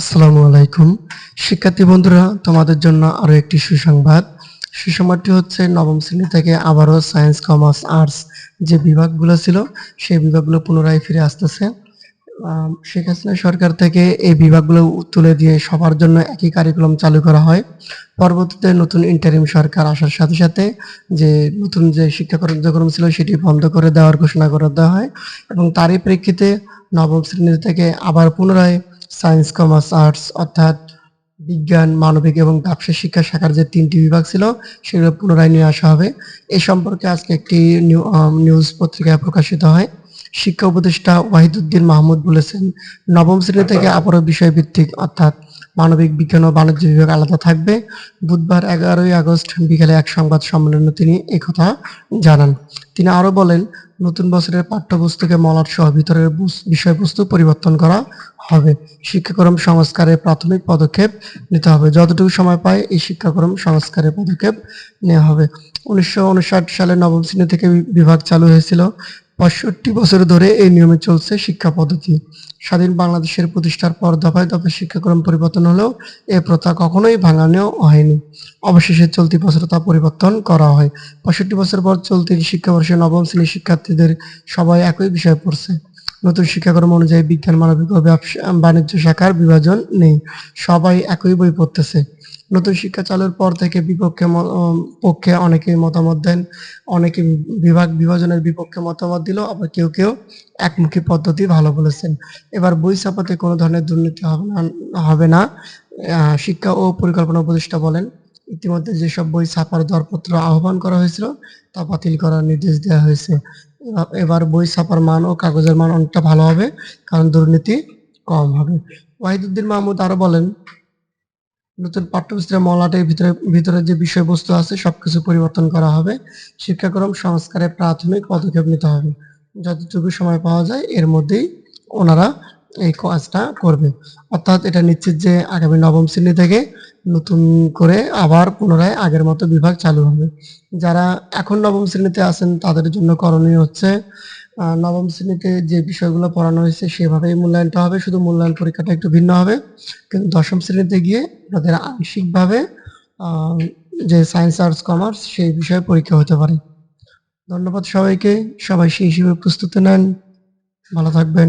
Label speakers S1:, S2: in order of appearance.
S1: আসসালামু আলাইকুম। শিক্ষার্থী বন্ধুরা, তোমাদের জন্য আরও একটি সুসংবাদ। সুসংবাদটি হচ্ছে, নবম শ্রেণি থেকে আবারও সায়েন্স, কমার্স, আর্টস যে বিভাগগুলো ছিল, সেই বিভাগগুলো পুনরায় ফিরে আসতেছে। শেখ হাসিনা সরকার থেকে এই বিভাগগুলো তুলে দিয়ে সবার জন্য একই কারিকুলাম চালু করা হয়। পরবর্তীতে নতুন ইন্টারিম সরকার আসার সাথে সাথে যে নতুন যে শিক্ষা কার্যক্রম ছিল, সেটি বন্ধ করে দেওয়ার ঘোষণা করে দেওয়া হয় এবং তারই প্রেক্ষিতে নবম শ্রেণি থেকে আবার পুনরায় সায়েন্স, কমার্স, আর্টস অর্থাৎ বিজ্ঞান, মানবিক এবং ব্যবসা শিক্ষা শাখার যে তিনটি বিভাগ ছিল, সেগুলো পুনরায় নিয়ে আসা হবে। এ সম্পর্কে আজকে একটি নিউ- নিউজ পত্রিকায় প্রকাশিত হয়। শিক্ষা উপদেষ্টা ওয়াহিদুদ্দিন মাহমুদ বলেছেন, নবম শ্রেণি থেকে আপারো বিষয় ভিত্তিক অর্থাৎ মানবিক বিজ্ঞান ও বাণিজ্য বিভাগ আলাদা থাকবে। বুধবার এগারোই আগস্ট বিকেলে এক সংবাদ সম্মেলনে তিনি একথা জানান। তিনি আরও বলেন, নতুন বছরের পাঠ্যপুস্তকে মলাট সহ ভিতরের বিষয়বস্তু পরিবর্তন করা হবে। শিক্ষাক্রম সংস্কারের প্রাথমিক পদক্ষেপ নিতে হবে। যতটুকু সময় পায় এই শিক্ষাক্রম সংস্কারের পদক্ষেপ নেওয়া হবে। উনিশশো উনষাট সালে নবম শ্রেণি থেকে বিভাগ চালু হয়েছিল। পঁয়ষট্টি বছর ধরে এই নিয়মে চলছে শিক্ষা পদ্ধতি। স্বাধীন বাংলাদেশের প্রতিষ্ঠার পর দফায় দফায় শিক্ষাক্রম পরিবর্তন হলেও এ প্রথা কখনোই ভাঙানো হয়নি। অবশেষে চলতি বছর তা পরিবর্তন করা হয়। পঁয়ষট্টি বছর পর চলতি শিক্ষাবর্ষে নবম শ্রেণির শিক্ষার্থীদের সবাই একই বিষয় পড়ছে। নতুন শিক্ষাক্রম অনুযায়ী বিজ্ঞান, মানবিক ও ব্যবসা, বাণিজ্য শাখার বিভাজন নেই। সবাই একই বই পড়তেছে। নতুন শিক্ষা চালুর পর থেকে বিপক্ষে পক্ষে অনেকে মতামত দেন। অনেকে বিভাগ বিভাজনের বিপক্ষে মতামত দিল, আবার কেউ কেউ একমুখী পদ্ধতি ভালো বলেছেন। এবার বই ছাপাতে কোনো ধরনের দুর্নীতি হবে না হবে না। শিক্ষা ও পরিকল্পনা উপদেষ্টা বলেন, ইতিমধ্যে যেসব বই ছাপার দরপত্র আহ্বান করা হয়েছিল, তা বাতিল করার নির্দেশ দেওয়া হয়েছে। এবার- বই ছাপার মান ও কাগজের মান অনেকটা ভালো হবে, কারণ দুর্নীতি কম হবে। ওয়াহিদুদ্দিন মাহমুদ আরও বলেন নতুন পাঠ্যপুস্তকের মলাটের ভিতরে ভিতরে যে বিষয়বস্তু আছে, সবকিছু পরিবর্তন করা হবে। শিক্ষাক্রম, সংস্কারে প্রাথমিক পদক্ষেপ নিতে হবে। যতটুকু সময় পাওয়া যায়, এর মধ্যেই ওনারা এই কাজটা করবে। অর্থাৎ এটা নিশ্চিত যে আগামী নবম শ্রেণি থেকে নতুন করে আবার পুনরায় আগের মতো বিভাগ চালু হবে। যারা এখন নবম শ্রেণীতে আছেন, তাদের জন্য করণীয় হচ্ছে নবম শ্রেণীতে যে বিষয়গুলো পড়ানো হয়েছে সেভাবেই মূল্যায়নটা হবে, শুধু মূল্যায়ন পরীক্ষাটা একটু ভিন্ন হবে। কিন্তু দশম শ্রেণীতে গিয়ে তাদের আংশিকভাবে যে সায়েন্স, আর্টস, কমার্স সেই বিষয়ে পরীক্ষা হতে পারে। ধন্যবাদ সবাইকে। সবাই সেই হিসেবে প্রস্তুতি নেন। ভালো থাকবেন।